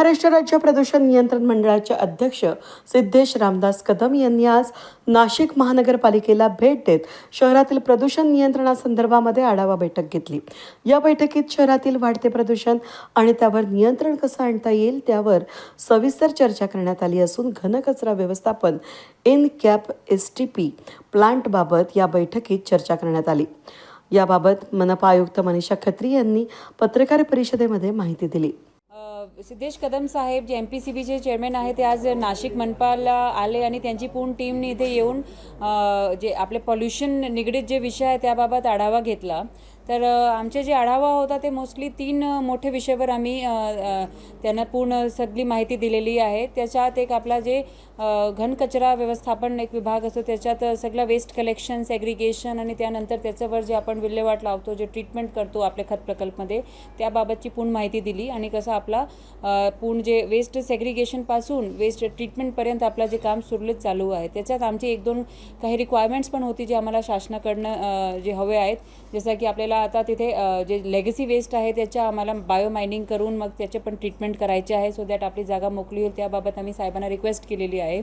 महाराष्ट्र राज्य प्रदूषण नियंत्रण मंडळाचे अध्यक्ष सिद्धेश रामदास कदम यांनी आज नाशिक महानगरपालिकेला भेट देत शहरातील प्रदूषण नियंत्रणासंदर्भामध्ये आढावा बैठक घेतली. या बैठकीत शहरातील वाढते प्रदूषण आणि त्यावर नियंत्रण कसं आणता येईल त्यावर सविस्तर चर्चा करण्यात आली असून घनकचरा व्यवस्थापन इन कॅप एस टी पी प्लांटबाबत या बैठकीत चर्चा करण्यात आली. याबाबत मनपा आयुक्त मनीषा खत्री यांनी पत्रकार परिषदेमध्ये माहिती दिली. सिद्धेश कदम साहेब जे एम पी सी बीचे चेअरमॅन आहे ते आज नाशिक मनपाला आले आणि त्यांची पूर्ण टीमने इथे येऊन जे आपले पॉल्युशन निगडीत जे विषय आहे त्याबाबत आढावा घेतला. तर आमचे जे आढावा होता ते मोस्टली तीन मोठे विषयावर आम्ही त्यांना पूर्ण सगळी माहिती दिलेली आहे. त्याच्यात एक आपला जे घनकचरा व्यवस्थापन एक विभाग असतो त्याच्यात सगळं वेस्ट कलेक्शन ॲग्रिगेशन आणि त्यानंतर त्याच्यावर जे आपण विल्हेवाट लावतो जे ट्रीटमेंट करतो आपल्या खत प्रकल्पमध्ये त्याबाबतची पूर्ण माहिती दिली आणि कसं आपला पूर्ण जे वेस्ट सेग्रिगेशनपासून वेस्ट ट्रीटमेंटपर्यंत आपलं जे काम सुरळीत चालू आहे. त्याच्यात आमची एक दोन काही रिक्वायरमेंट्स पण होती जे आम्हाला शासनाकडनं जे हवे आहेत. जसं की आपल्याला आता तिथे जे लेगसी वेस्ट आहे त्याच्या आम्हाला बायो मायनिंग करून मग त्याचे पण ट्रीटमेंट करायचे आहे. सो दॅट आपली जागा मोकळी होईल. त्याबाबत आम्ही साहेबांना रिक्वेस्ट केलेली आहे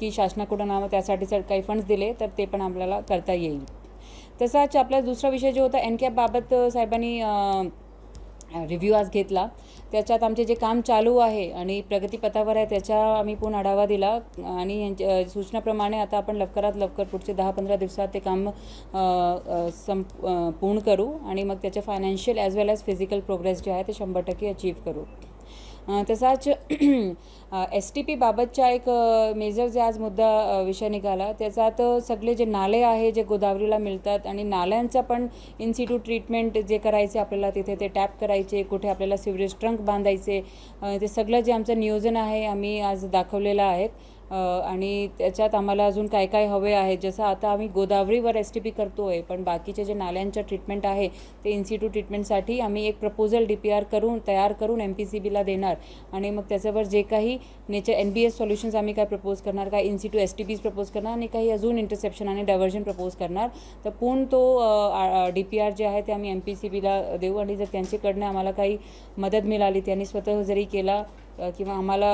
की शासनाकडून आम्हाला त्यासाठी जर काही फंड्स दिले तर ते पण आपल्याला करता येईल. तसाच आपला दुसरा विषय जो होता एन कॅपबाबत साहेबांनी रिव्ह्यू आज घेतला. त्याच्यात आमचे जे काम चालू आहे आणि प्रगतीपथावर आहे त्याच्या आम्ही पूर्ण आढावा दिला आणि यांच्या सूचनाप्रमाणे आता आपण लवकरात लवकर पुढचे दहा पंधरा दिवसात ते काम संप पूर्ण करू आणि मग त्याचे financial as well as physical progress जे आहे ते शंभर टक्के अचीव करू. तसाच एस टी पी बाबतच्या एक मेजर जे आज मुद्दा विषय निघाला त्याच्यात सगळे जे नाले आहे जे गोदावरीला मिळतात आणि नाल्यांचा पण इन्सिट्यू ट्रीटमेंट जे करायचे आपल्याला तिथे ते टॅप करायचे कुठे आपल्याला सिवरेज ट्रंक बांधायचे ते सगळं जे आमचं नियोजन आहे आम्ही आज दाखवलेलं आहे. आणि त्याच्यात आम्हाला अजून काय काय हवे आहे जसं आता आम्ही गोदावरीवर एस टी पी करतो आहे पण बाकीचे जे नाल्यांचं ट्रीटमेंट आहे ते इन्स्टिट्यूट ट्रीटमेंटसाठी आम्ही एक प्रपोजल डी पी आर करून तयार करून एम पी सी बीला देणार. आणि मग त्याच्यावर जे काही nature N B S solutions आम्ही काय प्रपोज करणार काय institute S T Ps propose करणार आणि काही अजून इंटरसेप्शन आणि डायव्हर्जन प्रपोज करणार. तर पूर्ण तो डी पी आर जे आहे ते आम्ही एम पी सी बीला देऊ. आणि जर त्यांच्याकडनं आम्हाला काही मदत मिळाली त्यांनी स्वतः जरी केला किंवा आम्हाला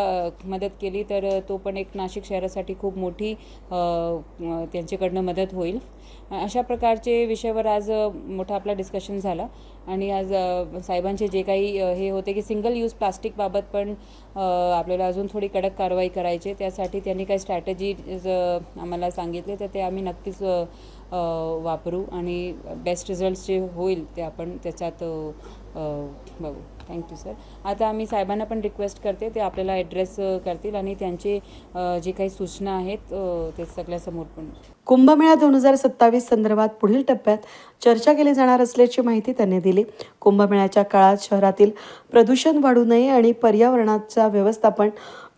मदत केली तर तो पण एक नाशिक शहरासाठी खूप मोठी त्यांच्याकडनं मदत होईल. अशा प्रकारचे विषयावर आज मोठा आपला डिस्कशन झाला. आणि आज साहेबांचे जे काही हे होते की सिंगल यूज प्लास्टिकबाबत पण आपल्याला अजून थोडी कडक कारवाई करायची त्यासाठी त्यांनी काही स्ट्रॅटेजीज आम्हाला सांगितले तर ते आम्ही नक्कीच वापरू. आणि बेस्ट रिझल्ट्स जे होईल ते आपण त्याच्यात बघू. थँक्यू सर आता आम्ही साहेबांना पण रिक्वेस्ट करते ते आपल्याला ॲड्रेस करतील आणि त्यांचे जे काही सूचना आहेत ते सगळ्यासमोर पण. कुंभमेळा दोन हजार सत्तावीस संदर्भात पुढील टप्प्यात चर्चा केली जाणार असल्याची माहिती त्यांनी दिली. कुंभमेळ्याच्या काळात शहरातील प्रदूषण वाढू नये आणि पर्यावरणाचा व्यवस्थापन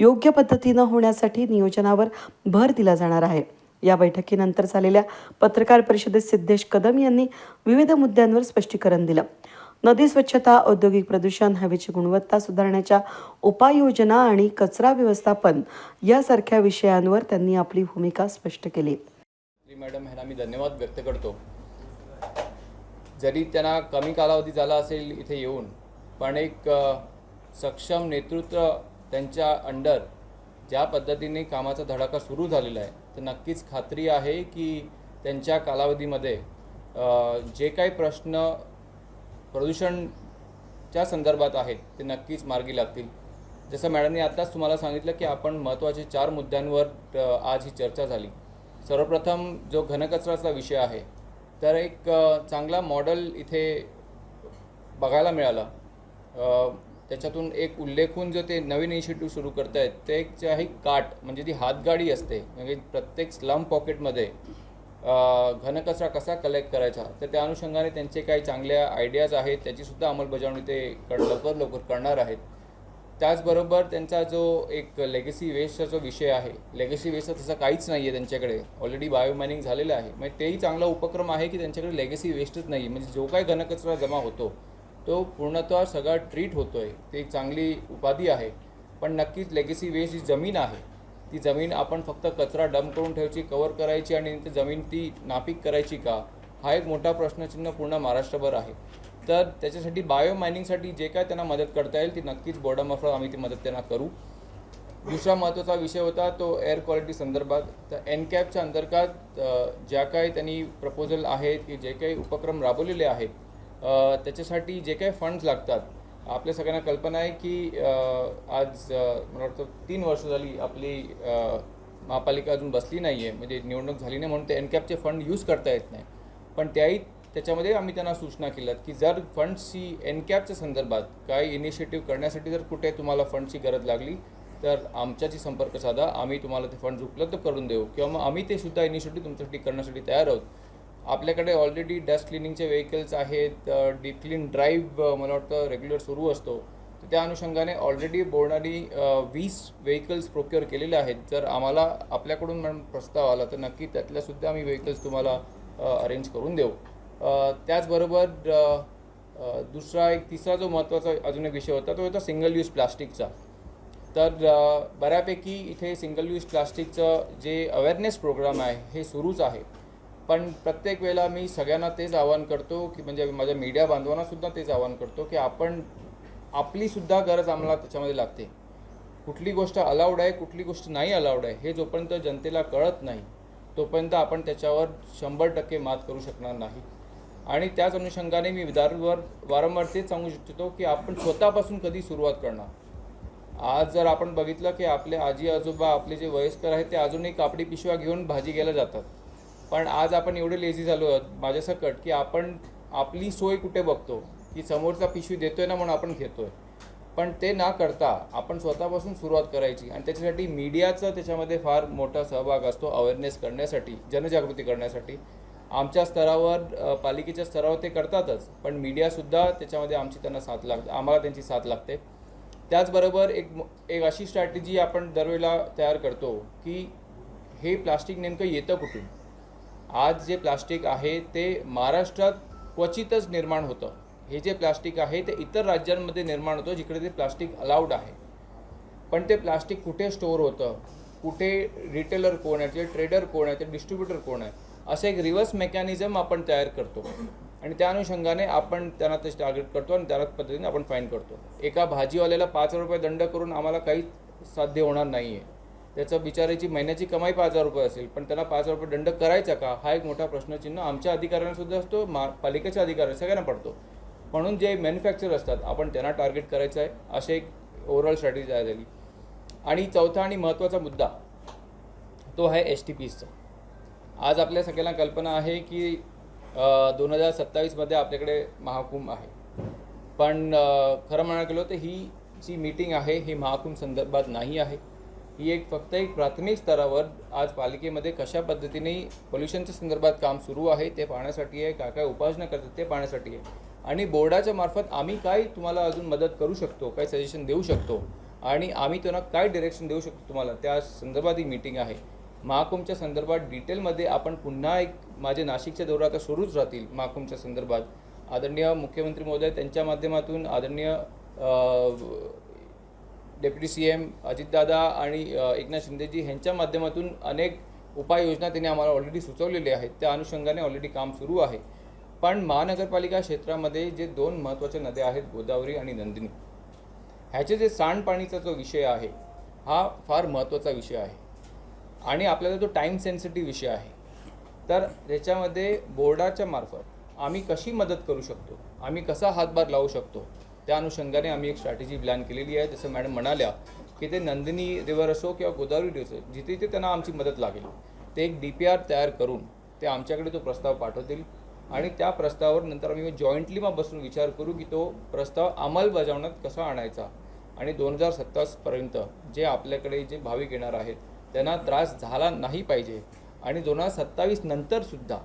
योग्य पद्धतीनं होण्यासाठी नियोजनावर भर दिला जाणार आहे. या बैठकीनंतर झालेल्या पत्रकार परिषदेत सिद्धेश कदम यांनी विविध मुद्द्यांवर स्पष्टीकरण दिलं. नदी स्वच्छता औद्योगिक प्रदूषण हवेची गुणवत्ता सुधारण्याच्या उपाययोजना आणि कचरा व्यवस्थापन यासारख्या विषयांवर त्यांनी आपली भूमिका स्पष्ट केली. मॅडम ह्यांना मी धन्यवाद व्यक्त करतो. जरी त्यांना कमी कालावधी झाला असेल इथे येऊन पण एक सक्षम नेतृत्व त्यांच्या अंडर ज्या पद्धतीने कामाचा धडाका सुरू झालेला आहे तर नक्कीच खात्री आहे की त्यांच्या कालावधीमध्ये जे काही प्रश्न प्रदूषणच्या संदर्भात आहेत ते नक्कीच मार्गी लागतील. जसं मॅडमने आत्ताच तुम्हाला सांगितलं की आपण महत्त्वाचे चार मुद्द्यांवर आज ही चर्चा झाली. सर्वप्रथम जो घनकचराचा विषय आहे तर एक चांगला मॉडेल इथे बघायला मिळाला. त्याच्यातून एक उल्लेखून जो ते नवीन इनिशिएटिव्ह सुरू करत आहेत ते एक आहे काट म्हणजे ती हातगाडी असते. म्हणजे प्रत्येक स्लम पॉकेटमध्ये घनकचरा कसा कलेक्ट करायचा? तर त्या अनुषंगाने त्यांचे काही चांगल्या आयडियाज आहेत त्याचीसुद्धा अंमलबजावणी ते कर लवकर लवकर करणार आहेत. त्याचबरोबर त्यांचा जो एक लेगसी वेस्टचा जो विषय आहे लेगसी वेस्टचा तसा काहीच नाही आहे त्यांच्याकडे. ऑलरेडी बायोमायनिंग झालेलं आहे. म्हणजे तेही चांगला उपक्रम आहे की त्यांच्याकडे लेगसी वेस्टच नाही आहे म्हणजे जो काही घनकचरा जमा होतो तो पूर्णतः सगळा ट्रीट होतो आहे ती एक चांगली उपाधी आहे. पण नक्कीच लेगसी वेस्ट जी जमीन आहे ती जमीन आपण फक्त कचरा डंप करून ठेवायची कवर करायची आणि ती जमीन ती नापीक करायची का? हा एक मोठा प्रश्नचिन्ह पूर्ण महाराष्ट्रभर आहे. तर त्याच्यासाठी बायो मायनिंगसाठी जे काय त्यांना मदत करता येईल ती नक्कीच बोर्डामार्फत आम्ही ती मदत त्यांना करू. दुसरा महत्त्वाचा विषय होता तो एअर क्वालिटी संदर्भात. तर एन कॅपच्या अंतर्गत ज्या काही त्यांनी प्रपोजल आहेत की जे काही उपक्रम राबवलेले आहेत त्याच्यासाठी जे काही फंड्स लागतात आपल्या सगळ्यांना कल्पना आहे की आज मला वाटतं तीन वर्ष झाली आपली महापालिका अजून बसली नाही आहे म्हणजे निवडणूक झाली नाही म्हणून ते एनकॅपचे फंड यूज करता येत नाही. पण त्याही त्याच्यामध्ये आम्ही त्यांना सूचना केल्यात की जर फंडची एनकॅपच्या संदर्भात काही इनिशिएटिव्ह करण्यासाठी जर कुठे तुम्हाला फंडची गरज लागली तर आमच्याशी संपर्क साधा. आम्ही तुम्हाला ते फंड्स उपलब्ध करून देऊ. किंवा मग आम्ही ते सुद्धा इनिशिएटिव्ह तुमच्यासाठी करण्यासाठी तयार आहोत. आपल्याकडे ऑलरेडी डस्ट क्लिनिंगचे व्हेकल्स आहेत डीप क्लीन ड्राईव्ह मला वाटतं रेग्युलर सुरू असतो. तर त्या अनुषंगाने ऑलरेडी बोर्डाने वीस व्हेकल्स प्रोक्युअर केलेले आहेत. जर आम्हाला आपल्याकडून मॅडम प्रस्ताव आला तर नक्की त्यातल्यासुद्धा आम्ही व्हेकल्स तुम्हाला अरेंज करून देऊ. त्याचबरोबर दुसरा एक तिसरा जो महत्त्वाचा अजून एक विषय होता तो होता सिंगल यूज प्लास्टिकचा तर बऱ्यापैकी इथे सिंगल यूज प्लास्टिकचं जे अवेअरनेस प्रोग्राम आहे हे सुरूच आहे. पण प्रत्येक वेळेला मी सगळ्यांना तेच आवाहन करतो की म्हणजे माझ्या मीडिया बांधवांना सुद्धा तेच आवाहन करतो की आपण आपलीसुद्धा गरज आम्हाला त्याच्यामध्ये लागते. कुठली गोष्ट अलाउड आहे कुठली गोष्ट नाही अलाउड आहे हे जोपर्यंत जनतेला कळत नाही तोपर्यंत आपण त्याच्यावर शंभर टक्के मात करू शकणार नाही. आणि त्याच अनुषंगाने मी विदारवर वारंवार तेच सांगू इच्छितो की आपण स्वतःपासून कधी सुरुवात करणार. आज जर आपण बघितलं की आपले आजी आजोबा आपले जे वयस्कर आहेत ते अजूनही कापडी पिशव्या घेऊन भाजी घ्यायला जातात. पण आज आपण एवढे लेझी झालो आहोत माझ्यासकट की आपण आपली सोय कुठे बघतो? की समोरचा पिशवी देतोय ना म्हणून आपण घेतोय. पण ते ना करता आपण स्वतःपासून सुरुवात करायची आणि त्याच्यासाठी मीडियाचा त्याच्यामध्ये फार मोठा सहभाग असतो अवेअरनेस करण्यासाठी जनजागृती करण्यासाठी. आमच्या स्तरावर पालिकेच्या स्तरावर ते करतातच पण मीडियासुद्धा त्याच्यामध्ये आमची त्यांना साथ लागते आम्हाला त्यांची साथ लागते. त्याचबरोबर एक एक अशी स्ट्रॅटेजी आपण दरवेळेला तयार करतो की हे प्लास्टिक नेमकं येतं कुठून? आज जे प्लास्टिक आहे ते महाराष्ट्रात क्वचितच निर्माण होतं. हे जे प्लास्टिक आहे ते इतर राज्यांमध्ये निर्माण होतं जिकडे ते प्लास्टिक अलाउड आहे. पण ते प्लास्टिक कुठे स्टोअर होतं? कुठे रिटेलर कोण आहे? ते ट्रेडर कोण आहे? ते डिस्ट्रीब्युटर कोण आहे? असं एक रिव्हर्स मेकॅनिझम आपण तयार करतो. आणि त्या अनुषंगाने आपण त्यांना ते टार्गेट करतो आणि त्याच पद्धतीने आपण फाईन करतो. एका भाजीवाल्याला पाच रुपये दंड करून आम्हाला काही साध्य होणार नाही आहे त्याचं बिचाराची महिन्याची कमाई पाच हजार रुपये असेल पण त्यांना पाच हजार रुपये दंड करायचा का? हा एक मोठा प्रश्नचिन्ह आमच्या अधिकाऱ्यांसुद्धा असतो मा पालिकेच्या अधिकाऱ्यांना सगळ्यांना पडतो. म्हणून जे मॅन्युफॅक्चर असतात आपण त्यांना टार्गेट करायचं आहे असे एक ओव्हरऑल स्ट्रॅटेजी तयार झाली. आणि चौथा आणि महत्त्वाचा मुद्दा तो आहे एस टी पीचा आज आपल्या सगळ्यांना कल्पना आहे की दोन हजार सत्तावीसमध्ये आपल्याकडे महाकुंभ आहे. पण खरं म्हणायला गेलो तर ही जी मीटिंग आहे ही महाकुंभ संदर्भात नाही आहे. ही एक फक्त एक प्राथमिक स्तरावर आज पालिकेमध्ये कशा पद्धतीने पोल्युशनच्या संदर्भात काम सुरू आहे ते पाहण्यासाठी आहे काय काय उपाययोजना करतात ते पाहण्यासाठी आहे. आणि बोर्डाच्या मार्फत आम्ही काय तुम्हाला अजून मदत करू शकतो काय सजेशन देऊ शकतो आणि आम्ही त्यांना काय डिरेक्शन देऊ शकतो तुम्हाला त्या संदर्भात ही मीटिंग आहे. महाकुंभच्या संदर्भात डिटेलमध्ये आपण पुन्हा एक माझे नाशिकच्या दौरा आता सुरूच राहतील महाकुंभच्या संदर्भात. आदरणीय मुख्यमंत्री महोदय त्यांच्या माध्यमातून आदरणीय डेप्युटी सी एम अजितदादा आणि एकनाथ शिंदेजी ह्यांच्या माध्यमातून अनेक उपाययोजना त्यांनी आम्हाला ऑलरेडी सुचवलेल्या आहेत. त्या अनुषंगाने ऑलरेडी काम सुरू आहे. पण महानगरपालिका क्षेत्रामध्ये जे दोन महत्त्वाच्या नद्या आहेत गोदावरी आणि नंदिनी ह्याचे जे सांडपाणीचा जो विषय आहे हा फार महत्त्वाचा विषय आहे. आणि आपल्याला तो टाईम सेन्सिटिव्ह विषय आहे. तर त्याच्यामध्ये बोर्डाच्या मार्फत आम्ही कशी मदत करू शकतो? आम्ही कसा हातभार लावू शकतो? त्या अनुषंगाने आम्ही एक स्ट्रॅटेजी प्लॅन केलेली आहे. जसं मॅडम म्हणाल्या की ते नंदिनी रिव्हर असो किंवा गोदावरी रिव्हर असो जिथे जिथे त्यांना आमची मदत लागेल ते एक डी पी आर तयार करून ते आमच्याकडे तो प्रस्ताव पाठवतील. आणि त्या प्रस्तावावर नंतर आम्ही जॉईंटली मग बसून विचार करू की तो प्रस्ताव अंमलबजावण्यात कसा आणायचा? आणि दोन हजार सत्तावीसपर्यंत जे आपल्याकडे जे भाविक येणार आहेत त्यांना त्रास झाला नाही पाहिजे. आणि दोन हजार सत्तावीस नंतरसुद्धा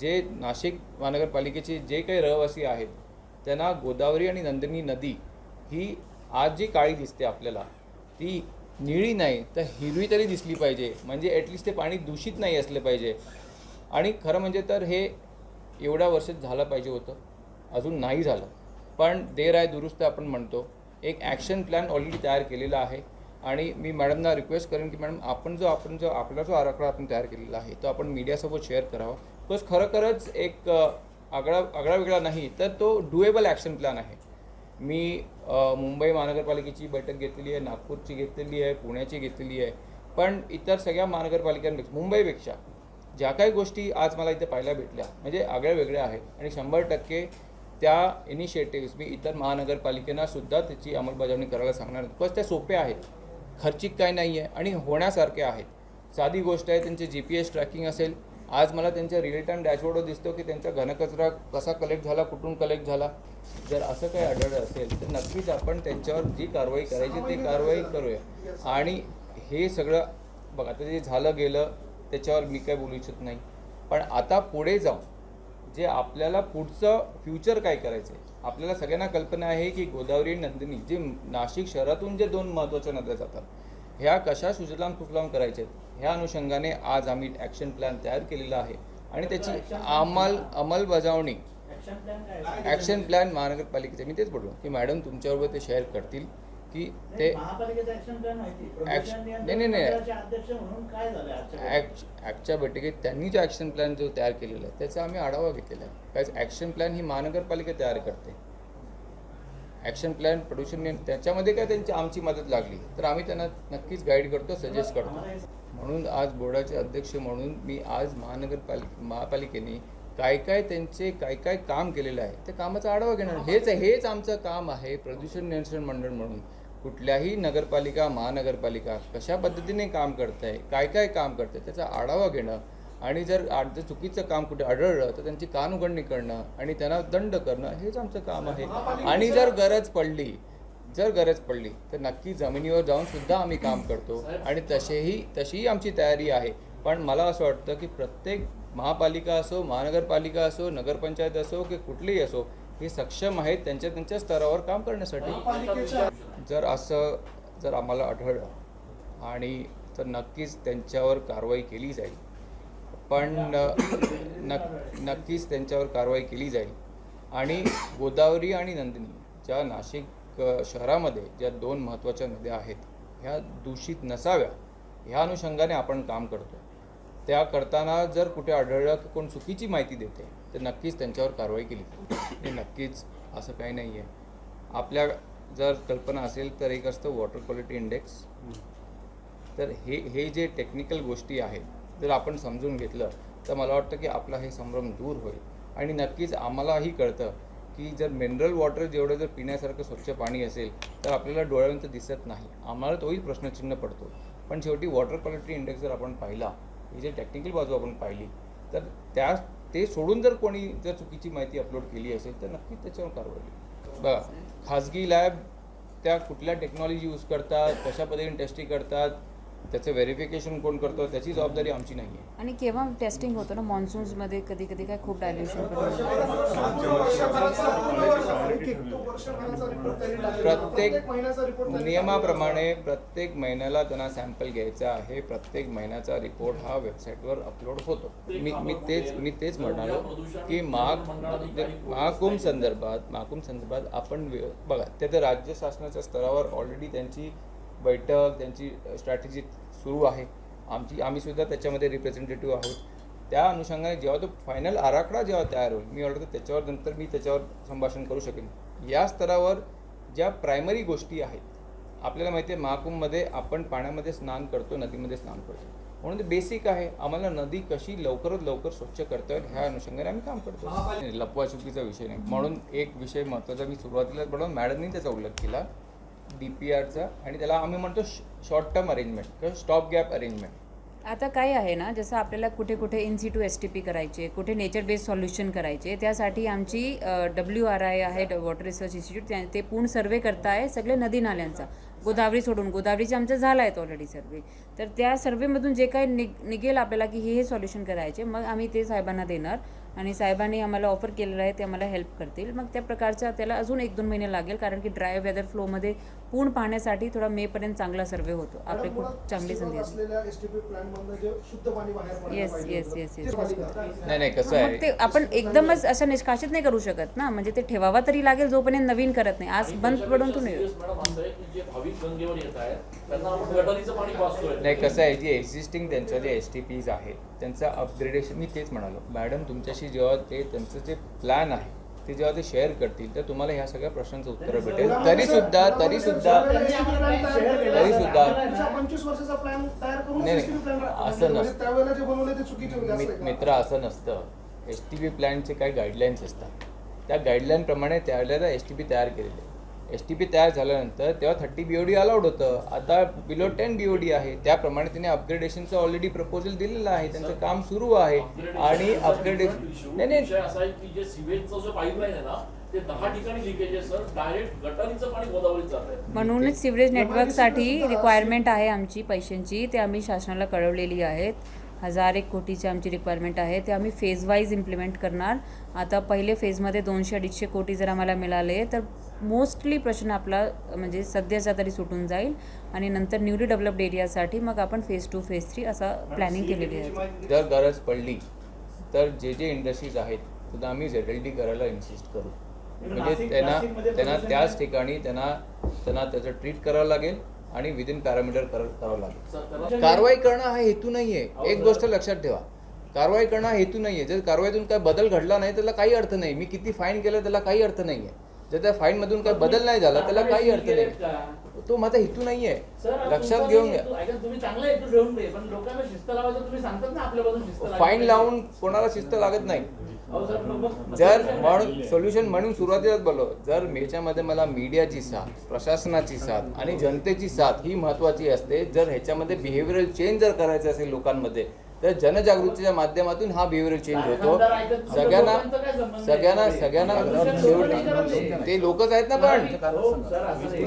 जे नाशिक महानगरपालिकेचे जे काही रहिवासी आहेत त्यांना गोदावरी आणि नंदिनी नदी ही आज जी काळी दिसते आपल्याला ती निळी नाही तर हिरवी तरी दिसली पाहिजे. म्हणजे ॲटलिस्ट ते पाणी दूषित नाही असले पाहिजे. आणि खरं म्हणजे तर हे एवढ्या वर्षात झालं पाहिजे होतं. अजून नाही झालं. पण देर आहे दुरुस्त आपण म्हणतो. एक ॲक्शन प्लॅन ऑलरेडी तयार केलेला आहे. आणि मी मॅडमना रिक्वेस्ट करेन की मॅडम आपण जो आपण जो आपला जो आराखडा आपण तयार केलेला आहे तो आपण मीडियासोबत शेअर करावा. बिकॉज खरोखरच एक आगळा आगळा वेगळा नाही तर तो डुएबल ॲक्शन प्लॅन आहे. मी मुंबई महानगरपालिकेची बैठक घेतलेली आहे नागपूरची घेतलेली आहे पुण्याची घेतलेली आहे पण इतर सगळ्या महानगरपालिकांपेक्षा मुंबईपेक्षा ज्या काही गोष्टी आज मला इथे पाहायला भेटल्या म्हणजे आगळ्या वेगळ्या आहेत. आणि शंभर टक्के त्या इनिशिएटिव्ह्ज मी इतर महानगरपालिकेनासुद्धा त्याची अंमलबजावणी करायला सांगणार बिकॉज त्या सोप्या आहेत. खर्चिक काही नाही आहे आणि होण्यासारख्या आहेत. साधी गोष्ट आहे त्यांचे जी पी एस ट्रॅकिंग असेल आज मला त्यांच्या रिअल टाईम डॅशबोर्डवर दिसतो की त्यांचा घनकचरा कसा कलेक्ट झाला कुठून कलेक्ट झाला. जर असं काही आढळलं असेल तर नक्कीच आपण त्यांच्यावर जी कारवाई करायची ती कारवाई करूया. आणि हे सगळं बघा आता जे झालं गेलं त्याच्यावर मी काय बोलू इच्छित नाही. पण आता पुढे जाऊन जे आपल्याला पुढचं फ्युचर काय करायचं आहे आपल्याला सगळ्यांना कल्पना आहे की गोदावरी नंदिनी जे नाशिक शहरातून जे दोन महत्त्वाच्या नद्या जातात ह्या कशा सुजलाम सुफलाम करायच्या आहेत? ह्या अनुषंगाने आज आम्ही ॲक्शन प्लॅन तयार केलेला आहे. आणि त्याची अंमल अंमलबजावणी ॲक्शन प्लॅन महानगरपालिकेचे मी तेच बोललो. की मॅडम तुमच्याबरोबर ते शेअर करतील की ते नाही, नाही, नाही. ॲक्टच्या बैठकीत त्यांनी जो ॲक्शन प्लॅन जो तयार केलेला आहे त्याचा आम्ही आढावा घेतलेला आहे. ॲक्शन प्लॅन ही महानगरपालिका तयार करते. ॲक्शन प्लॅन प्रदूषण त्याच्यामध्ये काय त्यांची आमची मदत लागली? तर आम्ही त्यांना नक्कीच गाईड करतो सजेस्ट करतो. म्हणून आज बोर्डाचे अध्यक्ष म्हणून मी आज महानगरपालिका महापालिकेने काय काय त्यांचे काय काय काम केलेलं आहे त्या कामाचा आढावा घेणार हेच हेच आमचं काम आहे प्रदूषण नियंत्रण मंडळ म्हणून. कुठल्याही नगरपालिका महानगरपालिका कशा पद्धतीने काम करत आहे काय काय काम करते त्याचा आढावा घेणं आणि जर जर चुकीचं काम कुठे आढळलं तर त्यांची कानउघडणी करणं आणि त्यांना दंड करणं हेच आमचं काम आहे. आणि जर गरज पडली जर गरज पडली तर नक्की जमिनीवर जाऊन सुद्धा आम्ही काम करतो. आणि तसेही तशीही आमची तयारी आहे. पण मला असं वाटतं की प्रत्येक महापालिका असो महानगरपालिका असो नगरपंचायत असो की कुठलीही असो हे सक्षम आहेत त्यांच्या त्यांच्या स्तरावर काम करण्यासाठी. जर असं जर आम्हाला आढळलं आणि तर नक्कीच त्यांच्यावर कारवाई केली जाईल. पण नक नक्कीच त्यांच्यावर कारवाई केली जाईल. आणि गोदावरी आणि नंदिनी ज्या नाशिक शहरामध्ये ज्या दोन महत्त्वाच्या नद्या आहेत ह्या दूषित नसाव्या ह्या अनुषंगाने आपण काम करतो त्या करताना जर कुठे आढळलं की कोण चुकीची माहिती देते तर नक्कीच त्यांच्यावर कारवाई केली जाईल. हे नक्कीच असं काही नाही आहे आपल्या जर कल्पना असेल तर एक असतं वॉटर क्वालिटी इंडेक्स. तर हे हे जे टेक्निकल गोष्टी आहेत जर आपण समजून घेतलं तर मला वाटतं की आपला हे संभ्रम दूर होईल. आणि नक्कीच आम्हालाही कळतं की जर मिनरल वॉटर जेवढं जर पिण्यासारखं स्वच्छ पाणी असेल तर आपल्याला डोळ्यावरून दिसत नाही. आम्हाला तोही प्रश्नचिन्ह पडतो. पण शेवटी वॉटर क्वालिटी इंडेक्स जर आपण पाहिला ही जे टेक्निकल बाजू आपण पाहिली तर त्या ते सोडून जर कोणी जर चुकीची माहिती अपलोड केली असेल तर नक्कीच त्याच्यावर कारवाई बघा खाजगी लॅब त्या कुठल्या टेक्नॉलॉजी यूज करतात कशा पद्धतीने टेस्टिंग करतात त्याचं व्हेरिफिकेशन कोण करतो त्याची जबाबदारी आमची नाही आहे. आणि केव्हा टेस्टिंग होतं ना मॉन्सून्समध्ये कधी कधी काय खूप डायल्युशन प्रत्येक नियमाप्रमाणे प्रत्येक महिन्याला त्यांना सॅम्पल घ्यायचा आहे. प्रत्येक महिन्याचा रिपोर्ट हा वेबसाईटवर अपलोड होतो. मी मी तेच मी तेच म्हणालो की महाग महाकुंभ संदर्भात महाकुंभ संदर्भात आपण बघा ते तर राज्य शासनाच्या स्तरावर ऑलरेडी त्यांची बैठक त्यांची स्ट्रॅटेजी सुरू आहे. आमची आम्ही सुद्धा त्याच्यामध्ये रिप्रेझेंटेटिव्ह आहोत. त्या अनुषंगाने जेव्हा तो फायनल आराखडा जेव्हा तयार होईल मी वाटतं त्याच्यावर नंतर मी त्याच्यावर संभाषण करू शकेन. या स्तरावर ज्या प्रायमरी गोष्टी आहेत आपल्याला माहिती आहे महाकुंभमध्ये आपण पाण्यामध्ये स्नान करतो नदीमध्ये स्नान करतो. म्हणून ते बेसिक आहे. आम्हाला नदी कशी लवकरात लवकर स्वच्छ करता येईल ह्या अनुषंगाने आम्ही काम करतो. नाही, लपवाछुपीचा विषय नाही. म्हणून एक विषय महत्त्वाचा मी सुरुवातीला म्हणून मॅडमनी त्याचा उल्लेख केला. डी पी आरचा आणि त्याला आम्ही म्हणतो शॉर्ट टर्म अरेंजमेंट किंवा स्टॉप गॅप अरेंजमेंट आता काय आहे ना जसं आपल्याला कुठे कुठे in situ S T P करायचे कुठे नेचर बेस्ड सॉल्युशन करायचे त्यासाठी आमची डब्ल्यू आर आय आहे वॉटर रिसर्च इन्स्टिट्यूट ते पूर्ण सर्वे करताय सगळे नदी नाल्यांचा. गोदावरी सोडून गोदावरीचे आमचं झाला आहेत ऑलरेडी सर्वे तर त्या सर्वेमधून जे काही निग निघेल आपल्याला की हे हे सॉल्युशन करायचे मग आम्ही ते साहेबांना देणार. आणि साहेबांनी आम्हाला ऑफर केलेलं आहे ते आम्हाला हेल्प करतील. मग त्या प्रकारचा त्याला अजून एक दोन महिने लागेल कारण की ड्राय वेदर फ्लोमध्ये पूर्ण पाहण्यासाठी थोडा मेपर्यंत चांगला सर्वे होतो. आपली खूप चांगली संधी असते. येस पाहिजे येस होतं. येस येस नाही नाही कसं मग ते आपण एकदमच असं निष्कासित नाही करू शकत ना. म्हणजे ते ठेवावा तरी लागेल जोपर्यंत नवीन करत नाही. आज बंद पडून तू नाही. मॅडम असं आहे की जे भाविक गंगेवर येत आहेत त्यांना आपण गटारीचं पाणी पाचतोय नाही कसं आहे जे एक्झिस्टिंग त्यांच्या जे एस टी पीज आहेत त्यांचं अपग्रेडेशन मी तेच म्हणालो. मॅडम तुमच्याशी जेव्हा ते त्यांचं जे प्लॅन आहे ते जेव्हा ते शेअर करतील तर तुम्हाला ह्या सगळ्या प्रश्नांचं उत्तर भेटेल. तरी सुद्धा तरी सुद्धा तरी सुद्धा पंचवीस वर्षाचा प्लॅन तयार करून नाही, असं नसतं. त्यावेळेला जे बनवले ते चुकीचे होते असं मित- आहे का? मित्र असं नसतं. एस टी पी प्लॅनचे काही गाईडलाईन्स असतात. त्या गाईडलाईनप्रमाणे त्यावेळेला एस टी पी तयार केलेले एस टी पी तयार झाल्यानंतर तेव्हा thirty B O D allowed होतं. आता below ten B O D आहे. त्याप्रमाणे त्यांनी अपग्रेडेशनचं ऑलरेडी प्रपोजल दिलेलं आहे. त्यांचं काम सुरू आहे. आणि अपग्रेडेशन नाही नाही विषय असा आहे की जे सिवेजचा जो पाईपलाईन आहे ना ते दहा ठिकाणी लिकेज आहे सर डायरेक्ट गटारीचं पाणी गोदावरीत जात आहे. म्हणूनच सिवरेज नेटवर्कसाठी रिक्वायरमेंट आहे आमची पैशांची. ते आम्ही शासनाला कळवलेली आहेत. हजार एक कोटीची आमची रिक्वायरमेंट आहे. ते आम्ही फेज वाईज इम्प्लिमेंट करणार. आता पहिले फेजमध्ये दोनशे अडीचशे कोटी जर आम्हाला मिळाले तर मोस्टली प्रश्न आपला म्हणजे सध्याचा तरी सुटून जाईल. आणि नंतर न्यूली डेव्हलप्ड एरियासाठी मग आपण फेज टू फेज थ्री असा प्लॅनिंग केलेली आहे. जर गरज पडली तर जे जे इंडस्ट्रीज आहेत सुद्धा आम्ही झेड एल डी करायला इन्सिस्ट करू. म्हणजे त्यांना त्यांना त्याच ठिकाणी त्यांना त्यांना त्याचं ट्रीट करावं लागेल. आणि विदिन पॅरामीटर करावं लागेल. कारवाई करणं हा हेतू नाहीये. एक गोष्ट लक्षात ठेवा. कारवाई करणं हा हेतू नाहीये. जर कारवाईतून काय बदल घडला नाही त्याला काही अर्थ नाही. मी किती फाईन केलं त्याला काही अर्थ नाहीये. जर त्या फाईन मधून काही बदल नाही झाला त्याला काही अर्थ नाही तो माझा हेतू नाहीये. लक्षात घेऊन घ्या. फाईन लावून कोणाला शिस्त लागत नाही. जर म्हणून सोल्युशन म्हणून सुरुवातीलाच बोललो जर ह्याच्यामध्ये मला मीडियाची साथ प्रशासनाची साथ आणि जनतेची साथ ही महत्त्वाची असते जर ह्याच्यामध्ये बिहेवियरल चेंज जर करायचं असेल लोकांमध्ये तर जनजागृतीच्या माध्यमातून हा बिहेवियरल चेंज होतो. सगळ्यांना सगळ्यांना सगळ्यांना शेवटी ते लोकच आहेत ना पण. हो.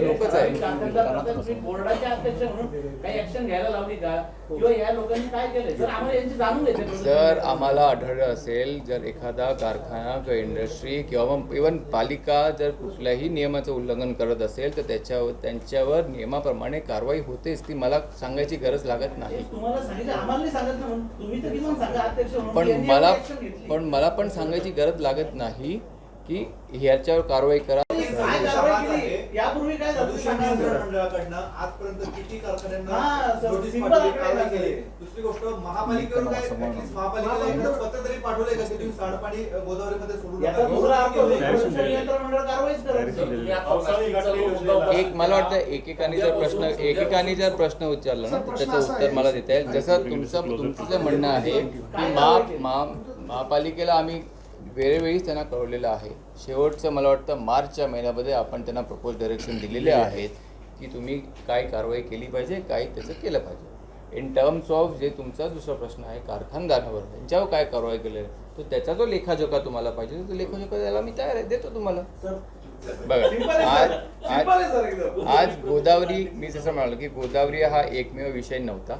लोकच आहे. आता तुम्ही बोर्डाचे अध्यक्ष म्हणून काही ऍक्शन घ्यायला लावली का? किंवा या लोकांनी काय केलंय? सर आम्हाला यांची जाणून घ्यायचे जर आम्हाला आढळलं असेल जर एखादा कारखाना किंवा इंडस्ट्री किंवा मग इवन पालिका जर कुठल्याही नियमाचं उल्लंघन करत असेल तर त्याच्यावर त्यांच्यावर नियमाप्रमाणे कारवाई होतेच. ती मला सांगायची गरज लागत नाही. तुम्ही तर सांगा अध्यक्ष म्हणून पण यांनी मला एवढी action घेतली. पण मला पण सांगायची गरज लागत नाही की ह्याच्यावर कारवाई करा काय कारवाई केली यापूर्वी काय झालं प्रदूषण नियंत्रण. मंडळाकडनं आजपर्यंत किती हा, कारखान्यांना सर, नोटीस simple पाठवली आहे. कारवाई केली. दुसरी गोष्ट महापालिकेवर काय ऍटलीस्ट महापालिकेला एकदा पत्र तरी पाठवलंय का की तुम्ही सांडपाणी अ, गोदावरीमध्ये सोडू याचा नका? दुसरा अर्थ होतो, केलंय. प्रदूषण नियंत्रण मंडळ कारवाईच करत नाही. एक मला वाटतं एकेकाने जर प्रश्न एकेकाने जर प्रश्न उच्चारला ना तर त्याचं उत्तर मला देता येईल. जसं तुमचं तुमचं जे म्हणणं आहे की महा महा महापालिकेला आम्ही वेळोवेळीच त्यांना कळवलेलं आहे. शेवटचं मला वाटतं मार्चच्या महिन्यामध्ये आपण त्यांना प्रपोज डायरेक्शन दिलेले आहेत की तुम्ही काय कारवाई केली पाहिजे काय त्याचं केलं पाहिजे. इन टर्म्स ऑफ जे तुमचा दुसरा प्रश्न आहे कारखानदारावर त्यांच्यावर काय कारवाई केली आहे, तर त्याचा जो लेखाजोखा तुम्हाला पाहिजे. तो लेखाजोखा द्यायला मी तयार आहे देतो तुम्हाला. सर, बघा आज. आज. आज गोदावरी मी जसं म्हणालो की गोदावरी हा एकमेव विषय नव्हता.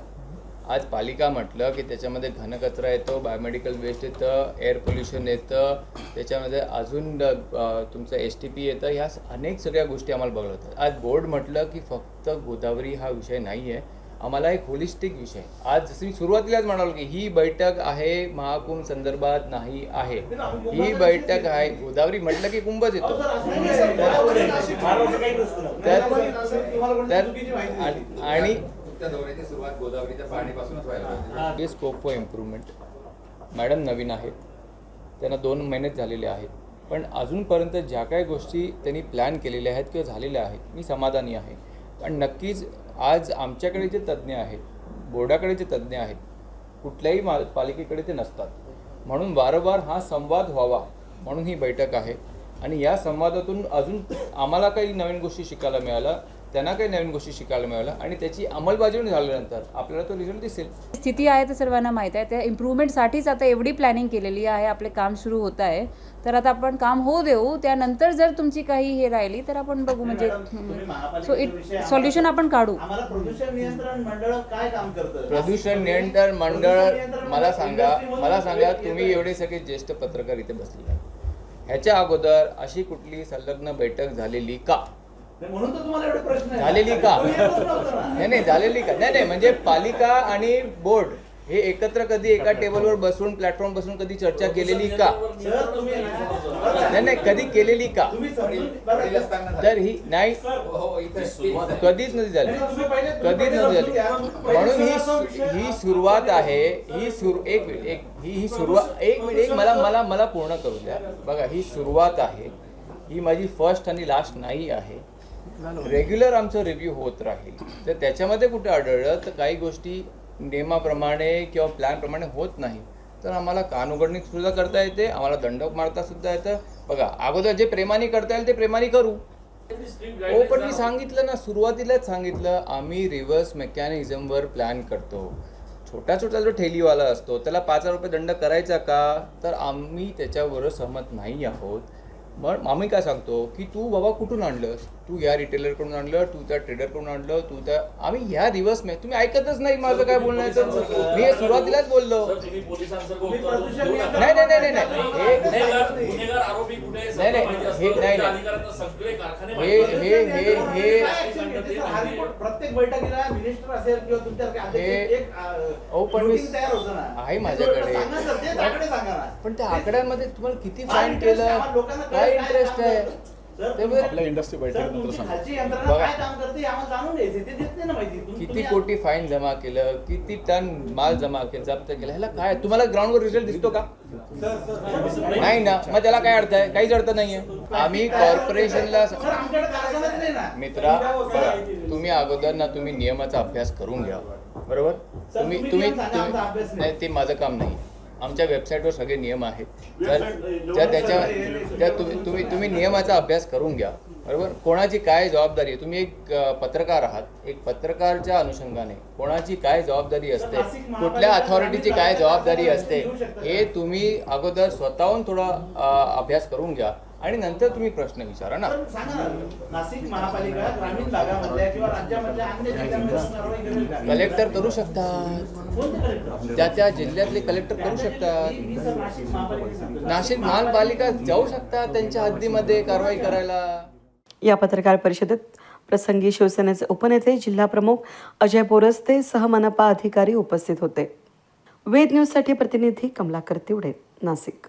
आज पालिका म्हटलं की त्याच्यामध्ये घनकचरा येतो बायोमेडिकल वेस्ट येतं एअर पोल्युशन येतं त्याच्यामध्ये अजून तुमचं एस टी पी येतं ह्या अनेक सगळ्या गोष्टी आम्हाला बघायला होतात आज बोर्ड म्हटलं की फक्त गोदावरी हा विषय नाही आहे आम्हाला एक होलिस्टिक विषय. आज जसं मी सुरुवातीलाच म्हणालो की ही बैठक आहे महाकुंभ संदर्भात नाही आहे. ही बैठक आहे गोदावरी म्हटलं की कुंभच येतो. तर- आणि त्या दौऱ्याची सुरुवात गोदावरीच्या पाणीपासूनच व्हायला पाहिजे. हे. स्कोप फॉर इम्प्रूव्हमेंट मॅडम नवीन आहेत. त्यांना दोन महिनेच झालेले आहेत. पण अजूनपर्यंत ज्या काही गोष्टी त्यांनी प्लॅन केलेल्या आहेत किंवा झालेल्या आहेत मी समाधानी आहे. पण नक्कीच आज आमच्याकडे जे तज्ज्ञ आहेत बोर्डाकडे जे तज्ज्ञ आहेत कुठल्याही मा पालिकेकडे ते नसतात. म्हणून वारंवार हा संवाद व्हावा म्हणून ही बैठक आहे. आणि या संवादातून अजून आम्हाला काही नवीन गोष्टी शिकायला मिळाल्या. त्यांना काही नवीन गोष्टी शिकायला मिळाल्या आणि त्याची अंमलबजावणी झाल्यानंतर आपल्याला तो रिझल्ट दिसेल. स्थिती आहे तर सर्वांना माहीत आहे. त्या इम्प्रूव्हमेंटसाठीच आता एवढी प्लॅनिंग केलेली आहे. आपले काम सुरू होत आहे. तर आता आपण काम होऊ देऊ. त्यानंतर जर तुमची काही हे राहिली तर आपण बघू म्हणजे सो इट सॉल्युशन आपण काढू. आम्हाला प्रदूषण नियंत्रण मंडळ काय काम करतं? प्रदूषण नियंत्रण मंडळ मला सांगा मला सांगा तुम्ही एवढे सगळे ज्येष्ठ पत्रकार इथे आहेत. ह्याच्या अगोदर अशी कुठली संलग्न बैठक झालेली का? म्हणून तर तुम्हाला एवढे प्रश्न आहेत. झालेली का. नाही नाही झालेली का? नाही नाही म्हणजे पालिका आणि बोर्ड हे एकत्र कधी एका टेबलवर बसून प्लॅटफॉर्म बसून कधी चर्चा केलेली का? सर तुम्ही ना- नाही. नाही कधी केलेली का. तर ही नाही हो इथे कधीच नाही झाली कधीच नाही झाली. म्हणून ही ही सुरुवात आहे. ही सुरू एक मिनिट, एक ही ही सुरुवात एक मिनिट एक मला मला मला पूर्ण करू द्या. बघा ही सुरुवात आहे. ही माझी फर्स्ट आणि लास्ट नाही आहे. रेग्युलर आमचं रिव्ह्यू होत राहील. तर त्याच्यामध्ये कुठे आढळलं तर काही गोष्टी नियमाप्रमाणे किंवा प्लॅनप्रमाणे होत नाही. तर आम्हाला कान उघडणी सुद्धा करता येते आम्हाला दंड मारता सुद्धा येतं. बघा अगोदर जे प्रेमाने करता येईल ते प्रेमाने करू. हो पण मी सांगितलं ना सुरुवातीलाच सांगितलं आम्ही रिव्हर्स मेकॅनिझमवर प्लॅन करतो. छोटा छोटा जो ठेलीवाला असतो त्याला पाच हजार रुपये दंड करायचा का? तर आम्ही त्याच्यावर सहमत नाही आहोत. मग आम्ही काय सांगतो की तू बाबा कुठून आणलंस? तू या रिटेलरकडून आणलं तू त्या ट्रेडरकडून आणलं तू त्या आम्ही ह्या रिव्हर्स मे तुम्ही ऐकतच नाही माझं काय बोलण्याचं मी हे सुरुवातीलाच बोललो. नाही, नाही, नाही, नाही, नाही. हे- आहे? नाही, नाही, असतं. हे- नाही, नाही. हे-. हे- हे- हे- हा हे- पण माझ्याकडे. त्या आकड्यांमध्ये तुम्हाला किती फाईन? केलं काय इंटरेस्ट आहे तुमची- इंडस्ट्री माहिती. तुम- किती कोटी फाईन जमा केलं किती टन माल जमा केलं जप्त केलं ह्याला काय? तुम्हाला ग्राउंडवर रिझल्ट दिसतो का? नाही ना. मग त्याला काय अर्थ आहे? काहीच अर्थ नाहीये. आम्ही कॉर्पोरेशनला मित्रा तुम्ही अगोदर ना तुम्ही नियमाचा अभ्यास करून घ्या. बरोबर? तुम्ही तुम्ही सांगा. नाही. ते माझं काम नाही आमच्या वेबसाईटवर सगळे नियम आहेत. जर जर त्याच्या त्या तुम्ही तुम्ही तुम्ही नियमाचा अभ्यास करून घ्या. बरोबर? कोणाची काय जबाबदारी आहे? तुम्ही एक पत्रकार आहात. एक पत्रकारच्या अनुषंगाने कोणाची काय जबाबदारी असते? कुठल्या अथॉरिटीची काय जबाबदारी असते. हे तुम्ही अगोदर स्वतःहून थोडा अभ्यास करून घ्या. आणि नंतर तुम्ही प्रश्न विचारा ना. नाशिक महापालिका ग्रामीण भागामधल्या किंवा राज्यामधल्या अन्य जिल्ह्यांमध्ये? कलेक्टर करू शकतात. त्या त्या जिल्ह्यातले कलेक्टर करू शकतात. नाशिक महानपालिका जाऊ शकतात त्यांच्या हद्दीमध्ये कारवाई करायला. या पत्रकार परिषदेत प्रसंगी शिवसेनेचे उपनेते जिल्हाप्रमुख अजय बोरस्ते सह मनपा अधिकारी उपस्थित होते. वेद न्यूजसाठी प्रतिनिधी कमलाकर तिवडे नाशिक.